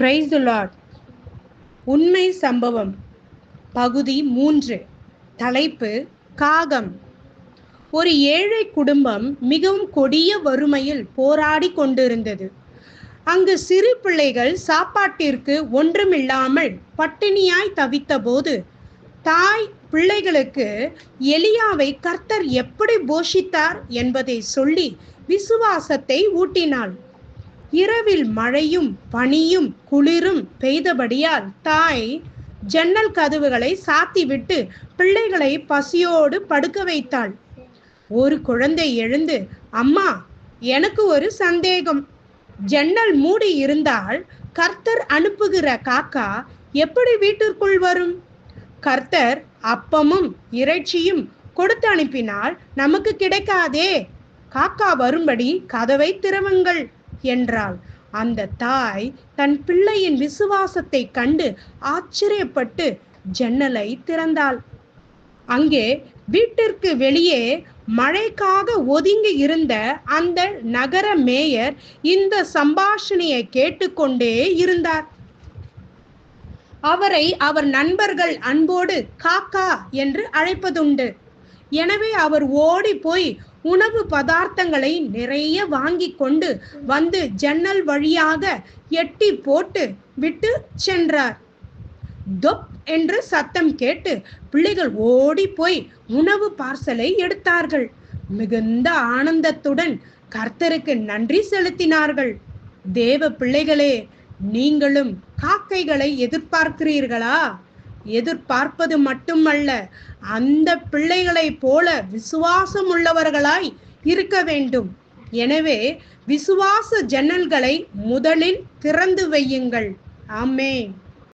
Price Lord உண்மை சம்பவம். பகுதி மூன்று. தலைப்பு காகம். ஒரு ஏழை குடும்பம் மிகவும் கொடிய வறுமையில் போராடி கொண்டிருந்தது. அங்கு சிறு பிள்ளைகள் சாப்பாட்டிற்கு ஒன்றுமில்லாமல் பட்டினியாய் தவித்தபோது தாய் பிள்ளைகளுக்கு எலியாவை கர்த்தர் எப்படி போஷித்தார் என்பதை சொல்லி விசுவாசத்தை ஊட்டினாள். இரவில் மழையும் பனியும் குளிரும் பெய்தபடியால் தாய் ஜன்னல் கதவுகளை சாத்திவிட்டு பிள்ளைகளை பசியோடு படுக்க வைத்தாள். ஒரு குழந்தை எழுந்து அம்மா எனக்கு ஒரு சந்தேகம். ஜன்னல் மூடி இருந்தால் கர்த்தர் அனுப்புகிற காக்கா எப்படி வீட்டிற்குள் வரும்? கர்த்தர் அப்பமும் இறைச்சியும் கொடுத்து அனுப்பினால் நமக்கு கிடைக்காதே. காக்கா வரும்படி கதவை திறவுங்கள். என்றாள். அந்த தாய் தன் பிள்ளையின் விசுவாசத்தை கண்டு ஆச்சரியப்பட்டு ஜன்னலை திறந்தாள். அங்கே வீட்டிற்கு வெளியே மழைக்காக ஒதுங்கி இருந்த அந்த நகர மேயர் இந்த சம்பாஷணையை கேட்டுக்கொண்டே இருந்தார். அவரை அவர் நண்பர்கள் அன்போடு காக்கா என்று அழைப்பதுண்டு. எனவே அவர் ஓடி போய் உணவு பதார்த்தங்களை நிறைய வாங்கி கொண்டு வந்து ஜன்னல் வழியாக எட்டி போட்டு விட்டு சென்றார். தொப் என்று சத்தம் கேட்டு பிள்ளைகள் ஓடி போய் உணவு பார்சலை எடுத்தார்கள். மிகுந்த ஆனந்தத்துடன் கர்த்தருக்கு நன்றி செலுத்தினார்கள். தேவ பிள்ளைகளே நீங்களும் காக்கைகளை எதிர்பார்க்கிறீர்களா? எதிர்பார்ப்பது மட்டுமல்ல அந்த பிள்ளைகளைப் போல விசுவாசம் உள்ளவர்களாய் இருக்க வேண்டும். எனவே விசுவாச ஜன்னல்களை முதலில் திறந்து வையுங்கள். ஆமே